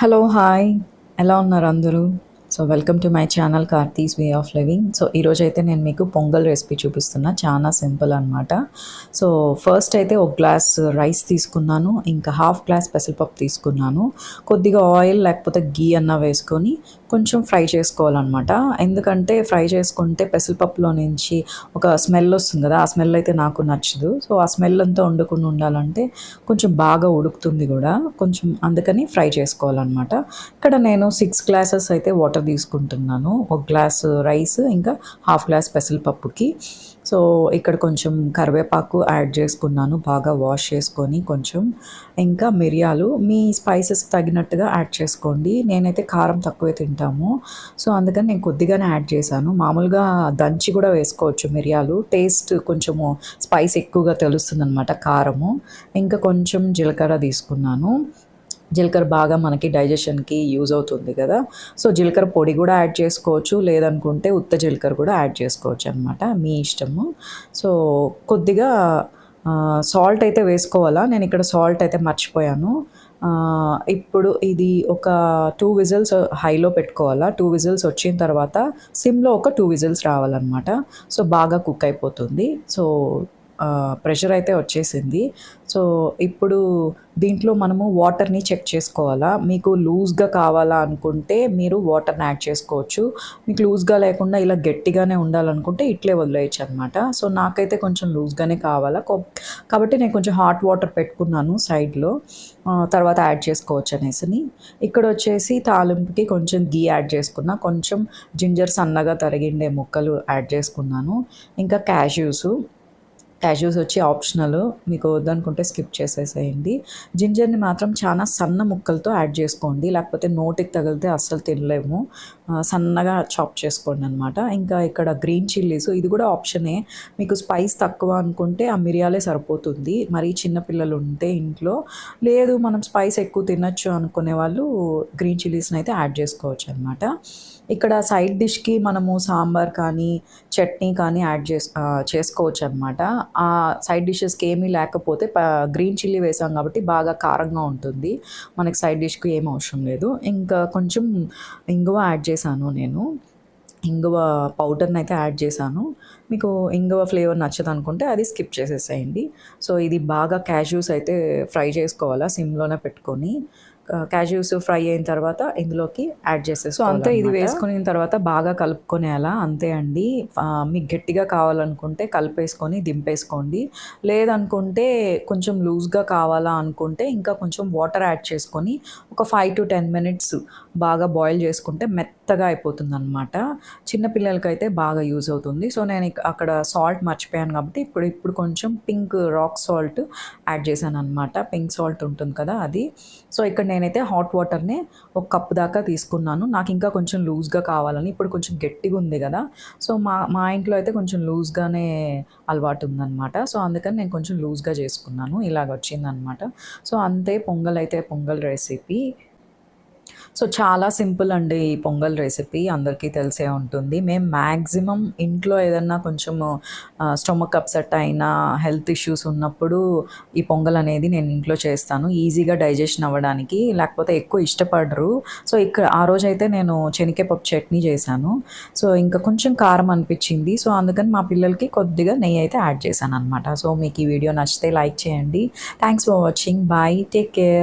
Hello hi ఎలా ఉన్నారు అందరూ so welcome to my channel Karthi's way of living so ఈరోజు అయితే నేను మీకు పొంగల్ రెసిపీ చూపిస్తున్నా. చాలా సింపుల్ అనమాట సో ఫస్ట్ అయితే ఒక గ్లాస్ రైస్ తీసుకున్నాను. ఇంకా హాఫ్ గ్లాస్ పెసరపప్పు తీసుకున్నాను. కొద్దిగా ఆయిల్ లేకపోతే గీ అన్న వేసుకొని కొంచెం ఫ్రై చేసుకోవాలన్నమాట. ఎందుకంటే ఫ్రై చేసుకుంటే పెసరపప్పులో నుంచి ఒక స్మెల్ వస్తుంది కదా ఆ స్మెల్ అయితే నాకు నచ్చదు. సో ఆ స్మెల్ అంతా వండుకుని ఉండాలంటే కొంచెం బాగా ఉడుకుతుంది కూడా. కొంచెం అందుకని ఫ్రై చేసుకోవాలన్నమాట. ఇక్కడ నేను సిక్స్ గ్లాసెస్ అయితే వాటర్ తీసుకుంటున్నాను. ఒక గ్లాస్ రైస్ ఇంకా హాఫ్ గ్లాస్ పెసరపప్పుకి సో ఇక్కడ కొంచెం కరివేపాకు యాడ్ చేసుకున్నాను. బాగా వాష్ చేసుకొని కొంచెం. ఇంకా మిరియాలు మీ స్పైసెస్ తగినట్టుగా యాడ్ చేసుకోండి. నేనైతే కారం తక్కువే తింటాము. సో అందుకని నేను కొద్దిగానే యాడ్ చేశాను. మామూలుగా దంచి కూడా వేసుకోవచ్చు మిరియాలు. టేస్ట్ కొంచెము స్పైస్ ఎక్కువగా తెలుస్తుంది అనమాట కారము. ఇంకా కొంచెం జీలకర్ర తీసుకున్నాను. జీలకర్ర బాగా మనకి డైజెషన్కి యూజ్ అవుతుంది కదా. సో జీలకర్ర పొడి కూడా యాడ్ చేసుకోవచ్చు. లేదనుకుంటే ఉత్త జీలకర్ర కూడా యాడ్ చేసుకోవచ్చు అనమాట మీ ఇష్టము. సో కొద్దిగా సాల్ట్ అయితే వేసుకోవాలా? నేను ఇక్కడ సాల్ట్ అయితే మర్చిపోయాను. ఇప్పుడు ఇది ఒక టూ విజిల్స్ హైలో పెట్టుకోవాలా? టూ విజిల్స్ వచ్చిన తర్వాత సిమ్లో ఒక టూ విజిల్స్ రావాలన్నమాట. సో బాగా కుక్ అయిపోతుంది. సో ప్రెషర్ అయితే వచ్చేసింది. సో ఇప్పుడు దీంట్లో మనము వాటర్ని చెక్ చేసుకోవాలా? మీకు లూజ్గా కావాలా అనుకుంటే మీరు వాటర్ని యాడ్ చేసుకోవచ్చు. మీకు లూజ్గా లేకుండా ఇలా గట్టిగానే ఉండాలనుకుంటే ఇట్లే వదిలేయచ్చు అనమాట సో నాకైతే కొంచెం లూజ్గానే కావాలా? కాబట్టి నేను కొంచెం హాట్ వాటర్ పెట్టుకున్నాను సైడ్లో. తర్వాత యాడ్ చేసుకోవచ్చు అనేసి ఇక్కడ వచ్చేసి తాలింపుకి కొంచెం గీ యాడ్ చేసుకున్నా. కొంచెం జింజర్ సన్నగా తరిగిండే ముక్కలు యాడ్ చేసుకున్నాను. ఇంకా క్యాష్యూస్. క్యాష్యూస్ వచ్చి ఆప్షనల్. మీకు వద్దనుకుంటే స్కిప్ చేసేసేయండి. జింజర్ని మాత్రం చాలా సన్న ముక్కలతో యాడ్ చేసుకోండి. లేకపోతే నోటికి తగిలితే అస్సలు తినలేము. సన్నగా చాప్ చేసుకోండి అనమాట ఇంకా ఇక్కడ గ్రీన్ చిల్లీస్ ఇది కూడా ఆప్షనే. మీకు స్పైస్ తక్కువ అనుకుంటే ఆ మిరియాలే సరిపోతుంది. మరి చిన్నపిల్లలు ఉంటే ఇంట్లో. లేదు మనం స్పైస్ ఎక్కువ తినచ్చు అనుకునే వాళ్ళు గ్రీన్ చిల్లీస్ని అయితే యాడ్ చేసుకోవచ్చు అనమాట ఇక్కడ సైడ్ డిష్కి మనము సాంబార్ కానీ చట్నీ కానీ యాడ్ చేస్ చేసుకోవచ్చు అనమాట ఆ సైడ్ డిషెస్కి ఏమీ లేకపోతే గ్రీన్ చిల్లీ వేసాం కాబట్టి బాగా కారంగా ఉంటుంది. మనకి సైడ్ డిష్కి ఏం అవసరం లేదు. ఇంకా కొంచెం ఇంగువ యాడ్ చేశాను నేను. ఇంగువ పౌడర్ని అయితే యాడ్ చేశాను. మీకు ఇంగువ ఫ్లేవర్ నచ్చదు అనుకుంటే అది స్కిప్ చేసేసేయండి. సో ఇది బాగా క్యాష్యూస్ అయితే ఫ్రై చేసుకోవాలా సిమ్లోనే పెట్టుకొని. క్యాజ్యూస్ ఫ్రై అయిన తర్వాత ఇందులోకి యాడ్ చేసేసి సో అంతే ఇది వేసుకున్న తర్వాత బాగా కలుపుకునేలా అంతే అండి. మీకు గట్టిగా కావాలనుకుంటే కలిపేసుకొని దింపేసుకోండి. లేదనుకుంటే కొంచెం లూజ్గా కావాలా అనుకుంటే ఇంకా కొంచెం వాటర్ యాడ్ చేసుకొని ఒక ఫైవ్ టు టెన్ మినిట్స్ బాగా బాయిల్ చేసుకుంటే మెత్త మెత్తగా అయిపోతుంది అనమాట చిన్నపిల్లలకైతే బాగా యూజ్ అవుతుంది. సో నేను అక్కడ సాల్ట్ మర్చిపోయాను కాబట్టి ఇప్పుడు ఇప్పుడు కొంచెం పింక్ రాక్ సాల్ట్ యాడ్ చేశాను అనమాట పింక్ సాల్ట్ ఉంటుంది కదా అది. సో ఇక్కడ నేనైతే హాట్ వాటర్ని ఒక కప్ దాకా తీసుకున్నాను. నాకు ఇంకా కొంచెం లూజ్గా కావాలని ఇప్పుడు కొంచెం గట్టిగా ఉంది కదా. సో మా మా ఇంట్లో అయితే కొంచెం లూజ్గానే అలవాటు ఉందన్నమాట. సో అందుకని నేను కొంచెం లూజ్గా చేసుకున్నాను. ఇలాగ వచ్చిందనమాట సో అంతే పొంగల్ అయితే పొంగల్ రెసిపీ. సో చాలా సింపుల్ అండి ఈ పొంగల్ రెసిపీ. అందరికీ తెలిసే ఉంటుంది. మేము మ్యాక్సిమం ఇంట్లో ఏదన్నా కొంచెము స్టొమక్ అప్సెట్ అయినా హెల్త్ ఇష్యూస్ ఉన్నప్పుడు ఈ పొంగల్ అనేది నేను ఇంట్లో చేస్తాను. ఈజీగా డైజెషన్ అవ్వడానికి. లేకపోతే ఎక్కువ ఇష్టపడరు. సో ఇక్కడ ఆ రోజైతే నేను శనగపప్పు చట్నీ చేశాను. సో ఇంకా కొంచెం కారం అనిపించింది. సో అందుకని మా పిల్లలకి కొద్దిగా నెయ్యి అయితే యాడ్ చేశాను అనమాట సో మీకు ఈ వీడియో నచ్చితే లైక్ చేయండి. Thanks for watching. Bye. Take care.